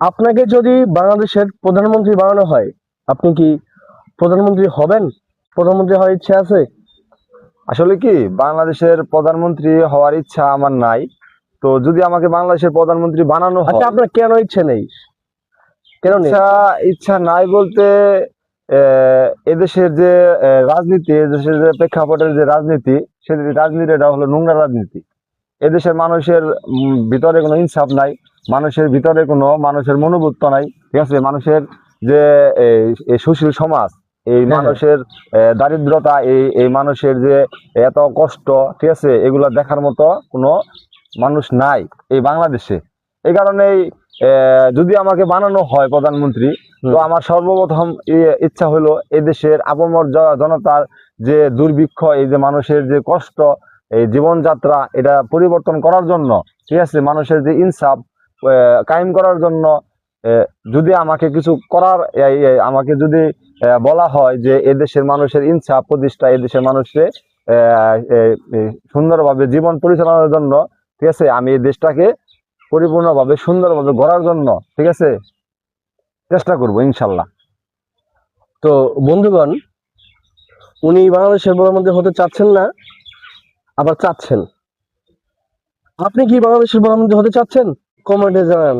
আপনাকে যদি বাংলাদেশের প্রধানমন্ত্রী বানানো হয় আপনি কি প্রধানমন্ত্রী হবেন? প্রধানমন্ত্রী হওয়ার ইচ্ছা আছে? আসলে কি বাংলাদেশের প্রধানমন্ত্রী হওয়ার ইচ্ছা আমার নাই। তো যদি আমাকে বাংলাদেশের প্রধানমন্ত্রী বানানো হয় আচ্ছা আপনার কেন ইচ্ছে নেই? কেন ইচ্ছা ইচ্ছা নাই বলতে আহ, এদেশের যে রাজনীতি এদেশের যে প্রেক্ষাপটের যে রাজনীতি সে রাজনীতিটা হলো নোংরা রাজনীতি। এদেশের মানুষের ভিতরে কোনো ইনসাফ নাই। মানুষের ভিতরে কোনো মানুষের মনোবুত্ত নাই ঠিক আছে? মানুষের যে সুশীল সমাজ এই হ্যাঁ। মানুষের দারিদ্রতা এই এই মানুষের যে এত কষ্ট ঠিক আছে? এগুলো দেখার মতো কোনো মানুষ নাই এই বাংলাদেশে। এই কারণেই যদি আমাকে বানানো হয় প্রধানমন্ত্রী তো আমার সর্বপ্রথম ইচ্ছা হলো এদেশের আপামর জনতার যে দুর্ভিক্ষ এই যে মানুষের যে কষ্ট এই জীবনযাত্রা এটা পরিবর্তন করার জন্য ঠিক আছে? মানুষের যে ইনসাফ কায়েম করার জন্য যদি আমাকে কিছু করার আমাকে যদি বলা হয় যে এদেশের মানুষের ইনসাফ, প্রতিষ্ঠা এদেশের এ সুন্দরভাবে জীবন পরিচালনার জন্য, ঠিক আছে, আমি এই দেশটাকে পরিপূর্ণভাবে সুন্দরভাবে গড়ার জন্য, ঠিক আছে, চেষ্টা করব, ইনশাল্লাহ। তো, বন্ধুগণ, উনি বাংলাদেশের প্রধানমন্ত্রী হতে চাচ্ছেন না, আবার চাচ্ছেন। আপনি কি বাংলাদেশের প্রধানমন্ত্রী হতে চাচ্ছেন? কমেন্টে জানান